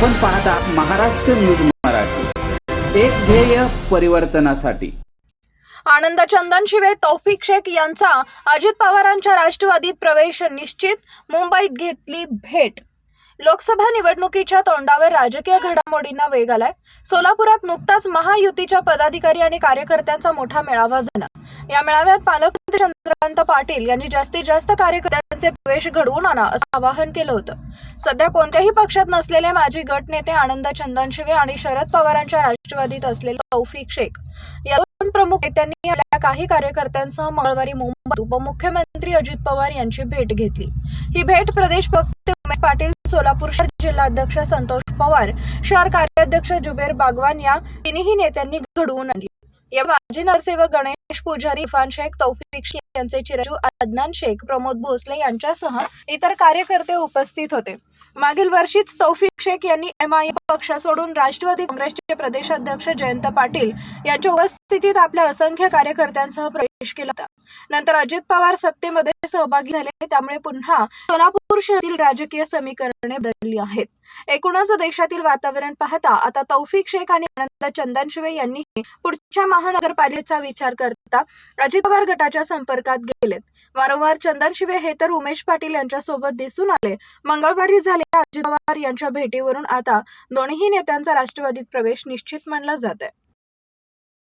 आपण पाहता महाराष्ट्र न्यूज मराठी. एक ध्येय परिवर्तनासाठी. आनंद चंदनशिवे तौफिक शेख यांचा अजित पवारांच्या राष्ट्रवादीत प्रवेश निश्चित मुंबईत घेतली भेट. लोकसभा निवडणुकीच्या तोंडावर राजकीय घडामोडींना वेग आलाय. सोलापुरात नुकताच महायुतीच्या पदाधिकारी आणि कार्यकर्त्यांचा मोठा मेळावा झाला. या मेळाव्यात पालकमंत्री चंद्रकांत पाटील यांनी जास्तीत जास्त कार्यकर्त्यांचे प्रवेश घडवून आणा असं आवाहन केलं होतं. सध्या कोणत्याही पक्षात नसलेले माजी गटनेते आनंद चंदनशिवे आणि शरद पवारांच्या राष्ट्रवादीत असलेले तौफिक शेख या दोन प्रमुख नेत्यांनी आपल्या काही कार्यकर्त्यांसह मंगळवारी मुंबईत उपमुख्यमंत्री अजित पवार यांची भेट घेतली. ही भेट प्रदेश प्रवक्ते पाटील सोलापूर शहर जिल्हाध्यक्ष संतोष पवार शहर कार्याध्यक्ष जुबेर बागवान या तिन्ही नेत्यांनी घडवून आणली. या माजी नरसेवक गणेश पुजारी इरफान शेख तौफिक शेख यांचे चिरंजीव अदनान शेख प्रमोद भोसले यांच्यासह इतर कार्यकर्ते उपस्थित होते. मागील वर्षीच तौफिक शेख यांनी एम आय पक्ष सोडून राष्ट्रवादी काँग्रेसचे प्रदेशाध्यक्ष जयंत पाटील यांच्या उपस्थितीत आपल्या असंख्य कार्यकर्त्यांसह प्रवेश केला होता. नंतर अजित पवार सत्तेमध्ये सहभागी झाले त्यामुळे पुन्हा सोलापूर शहरातील राजकीय समीकरणे बदलली आहेत. एकूणच देशातील वातावरण पाहता आता तौफिक शेख आणि आनंद चंदनशिवे यांनी पुढच्या महानगरपालिकेचा विचार करता अजित पवार गटाच्या संपर्कात गेलेत. वारंवार चंदनशिवे हे तर उमेश पाटील यांच्यासोबत दिसून आले. मंगळवारी झालेल्या अजित पवार यांच्या भेटीवरून आता दोन्ही नेत्यांचा राष्ट्रवादीत प्रवेश निश्चित मानला जात आहे